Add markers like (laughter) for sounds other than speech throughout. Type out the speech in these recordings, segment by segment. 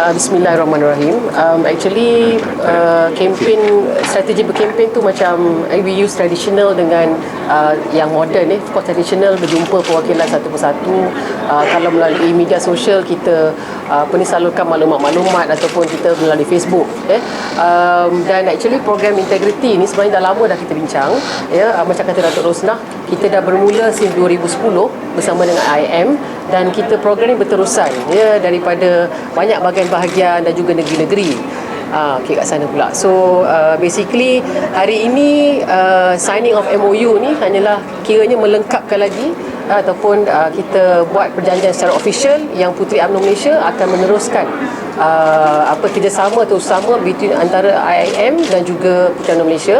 Uh, Bismillahirrahmanirrahim. Um, actually, uh, campaign strategi berkempen tu macam uh, we use traditional dengan uh, yang modern eh. Of course traditional berjumpa perwakilan satu persatu. Uh, kalau melalui media sosial kita uh, apa ni salurkan maklumat-maklumat ataupun kita melalui Facebook. Eh. Um, dan actually program integrity ni sebenarnya dah lama dah kita bincang. Ya, uh, macam kata Datuk Rosnah, kita dah bermula since 2010 bersama dengan IM dan kita program ni berterusan ya daripada banyak bahagian bahagian dan juga negeri-negeri. Ah, okay, kat sana pula. So uh, basically hari ini uh, signing of MOU ni hanyalah kiranya melengkapkan lagi ataupun uh, kita buat perjanjian secara official yang Puteri UMNO Malaysia akan meneruskan uh, apa kerjasama terutamanya between antara IIM dan juga Puteri UMNO Malaysia.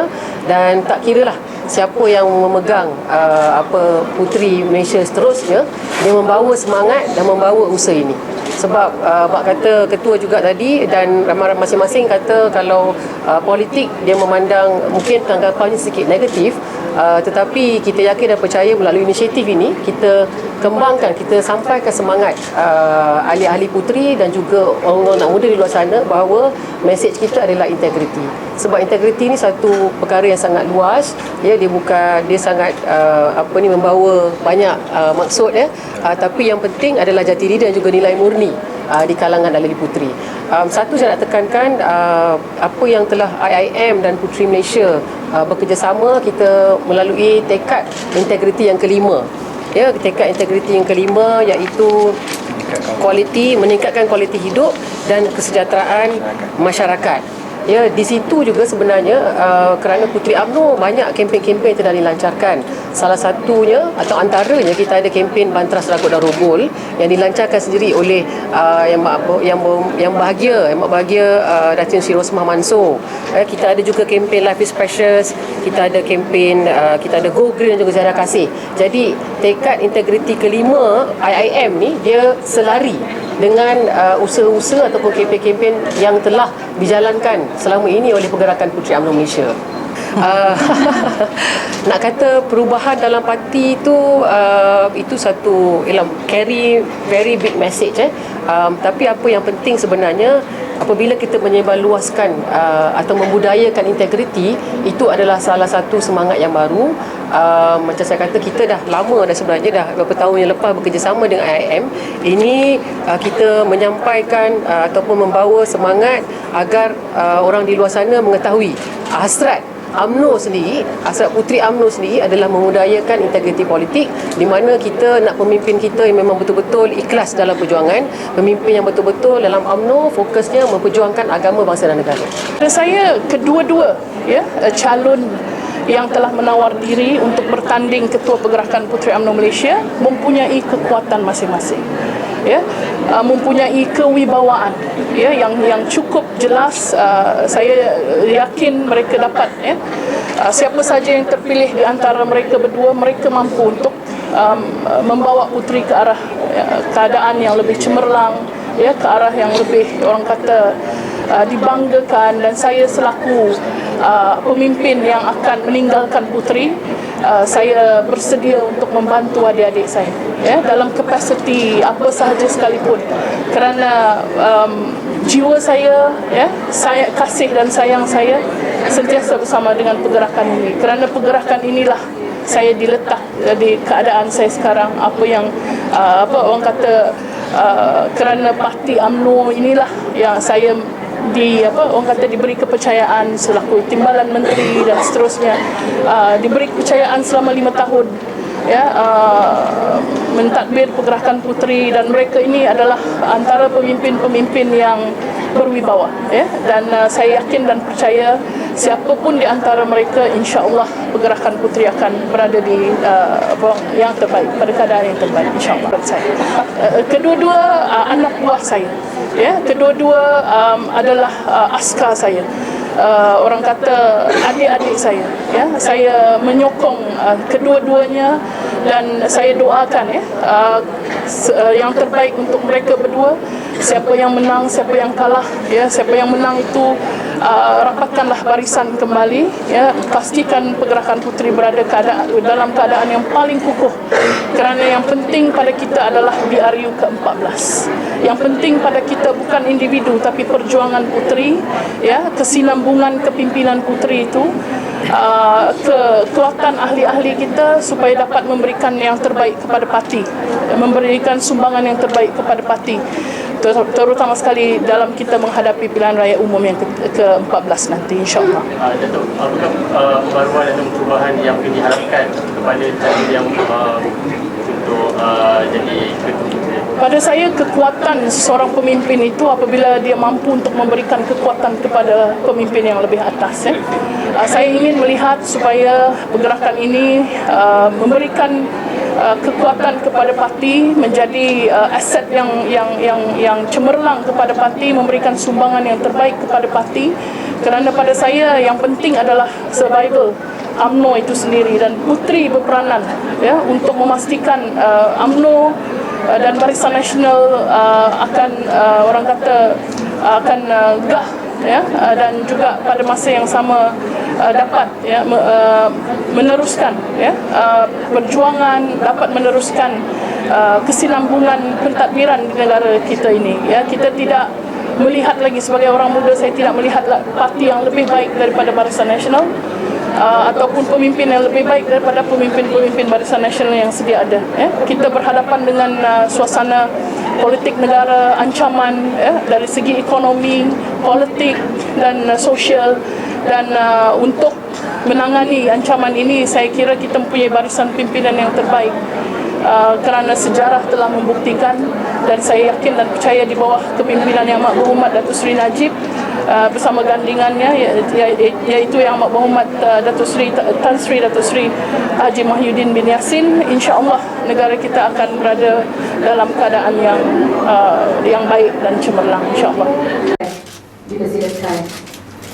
Dan tak kira lah siapa yang memegang uh, apa Puteri Malaysia seterusnya dia membawa semangat dan membawa usaha ini sebab uh, Abang kata ketua juga tadi dan masing-masing kata kalau uh, politik dia memandang mungkin tanggapannya sedikit negatif uh, tetapi kita yakin dan percaya melalui inisiatif ini kita kembangkan kita sampaikan semangat uh, ahli-ahli puteri dan juga orang-orang muda di luar sana bahawa mesej kita adalah integriti sebab integriti ni satu perkara yang sangat luas ya dia bukan dia sangat uh, apa ni membawa banyak uh, maksud ya uh, tapi yang penting adalah jati diri dan juga nilai murni uh, di kalangan ahli puteri. Um, satu saya nak tekankan uh, apa yang telah IIM dan Puteri Malaysia uh, bekerjasama kita melalui tekad integriti yang kelima. Ya, tekad integriti yang kelima iaitu kualiti meningkatkan kualiti hidup dan kesejahteraan masyarakat. Ya, di situ juga sebenarnya uh, kerana Puteri UMNO banyak kempen-kempen telah dilancarkan. Salah satunya atau antaranya kita ada kempen Bantras Ragut dan Rogol yang dilancarkan sendiri oleh uh, yang yang yang bahagia, yang bahagia uh, Datin Sri Rosmah Mansor. Eh, kita ada juga kempen Life is Precious, kita ada kempen uh, kita ada Go Green dan juga Zahra Kasih. Jadi tekad integriti kelima IIM ni dia selari dengan uh, usaha-usaha ataupun kempen-kempen yang telah dijalankan selama ini oleh Pergerakan Puteri UMNO Malaysia. (laughs) Uh, (laughs) nak kata perubahan dalam parti itu uh, itu satu ialah carry very big message eh um, tapi apa yang penting sebenarnya apabila kita menyebarluaskan uh, atau membudayakan integriti itu adalah salah satu semangat yang baru uh, macam saya kata kita dah lama dah sebenarnya dah beberapa tahun yang lepas bekerjasama dengan IIM ini uh, kita menyampaikan uh, ataupun membawa semangat agar uh, orang di luar sana mengetahui hasrat UMNO sendiri, asal Puteri UMNO sendiri adalah memudayakan integriti politik di mana kita nak pemimpin kita yang memang betul-betul ikhlas dalam perjuangan, pemimpin yang betul-betul dalam UMNO fokusnya memperjuangkan agama bangsa dan negara. Saya kedua-dua ya calon yang telah menawar diri untuk bertanding ketua pergerakan Puteri UMNO Malaysia mempunyai kekuatan masing-masing. Ya uh, mempunyai kewibawaan ya yang yang cukup jelas uh, saya yakin mereka dapat ya. Uh, siapa saja yang terpilih di antara mereka berdua mereka mampu untuk um, membawa puteri ke arah ya, keadaan yang lebih cemerlang ya ke arah yang lebih orang kata uh, dibanggakan. Dan saya selaku uh, pemimpin yang akan meninggalkan puteri uh, saya bersedia untuk membantu adik-adik saya ya dalam kapasiti apa sahaja sekalipun. Kerana um, jiwa saya ya saya kasih dan sayang saya sentiasa bersama dengan pergerakan ini. Kerana pergerakan inilah saya diletak di keadaan saya sekarang. Apa yang uh, apa orang kata uh, kerana parti AMNO inilah yang saya di apa orang kata diberi kepercayaan selaku timbalan menteri dan seterusnya. Uh, diberi kepercayaan selama lima tahun ya uh, mentadbir pergerakan puteri dan mereka ini adalah antara pemimpin-pemimpin yang berwibawa ya. Dan uh, saya yakin dan percaya siapapun di antara mereka insya-Allah pergerakan puteri akan berada di uh, yang terbaik pada keadaan yang terbaik insya-Allah. Saya uh, kedua-dua uh, anak buah saya. Ya kedua-dua um, adalah uh, askar saya. Uh, orang kata adik-adik saya. Ya saya menyokong uh, kedua-duanya dan saya doakan ya uh, uh, yang terbaik untuk mereka berdua siapa yang menang siapa yang kalah ya siapa yang menang itu uh, rapatkanlah barisan kembali ya. Pastikan pergerakan puteri berada keadaan, dalam keadaan yang paling kukuh. Kerana yang penting pada kita adalah BRU ke-14 yang penting pada kita bukan individu tapi perjuangan puteri ya kesinambungan kepimpinan puteri itu uh, kekuatan ahli-ahli kita supaya dapat memberikan yang terbaik kepada parti memberikan sumbangan yang terbaik kepada parti terutama sekali dalam kita menghadapi pilihan raya umum yang ke- ke-14 nanti insyaallah uh, Datuk, apakah uh, pembaruan atau perubahan yang diharapkan kepada calon yang uh, untuk uh, jadi Pada saya kekuatan seorang pemimpin itu apabila dia mampu untuk memberikan kekuatan kepada pemimpin yang lebih atas. Ya. Uh, saya ingin melihat supaya pergerakan ini uh, memberikan uh, kekuatan kepada parti menjadi uh, aset yang yang yang yang cemerlang kepada parti memberikan sumbangan yang terbaik kepada parti. Kerana pada saya yang penting adalah survival. UMNO itu sendiri dan putri berperanan ya untuk memastikan uh, uh, dan Barisan Nasional uh, akan uh, orang kata uh, akan uh, gah ya uh, dan juga pada masa yang sama uh, dapat ya uh, meneruskan ya uh, perjuangan dapat meneruskan uh, kesinambungan pentadbiran di negara kita ini ya kita tidak melihat lagi sebagai orang muda saya tidak melihat parti yang lebih baik daripada Barisan Nasional uh, ataupun pemimpin yang lebih baik daripada pemimpin-pemimpin Barisan Nasional yang sedia ada. Ya. Kita berhadapan dengan uh, suasana politik negara, ancaman ya, dari segi ekonomi, politik dan uh, sosial dan uh, untuk menangani ancaman ini saya kira kita mempunyai barisan pimpinan yang terbaik uh, kerana sejarah telah membuktikan dan saya yakin dan percaya di bawah kepimpinan Yang Amat Berhormat Datuk Seri Najib uh, bersama gandingannya ya- ya- iaitu Yang Amat Berhormat uh, Datuk Seri Tan Sri Datuk Seri Haji Mahyudin bin Yassin insyaallah negara kita akan berada dalam keadaan yang uh, yang baik dan cemerlang insyaallah dipersilakan.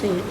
Sim.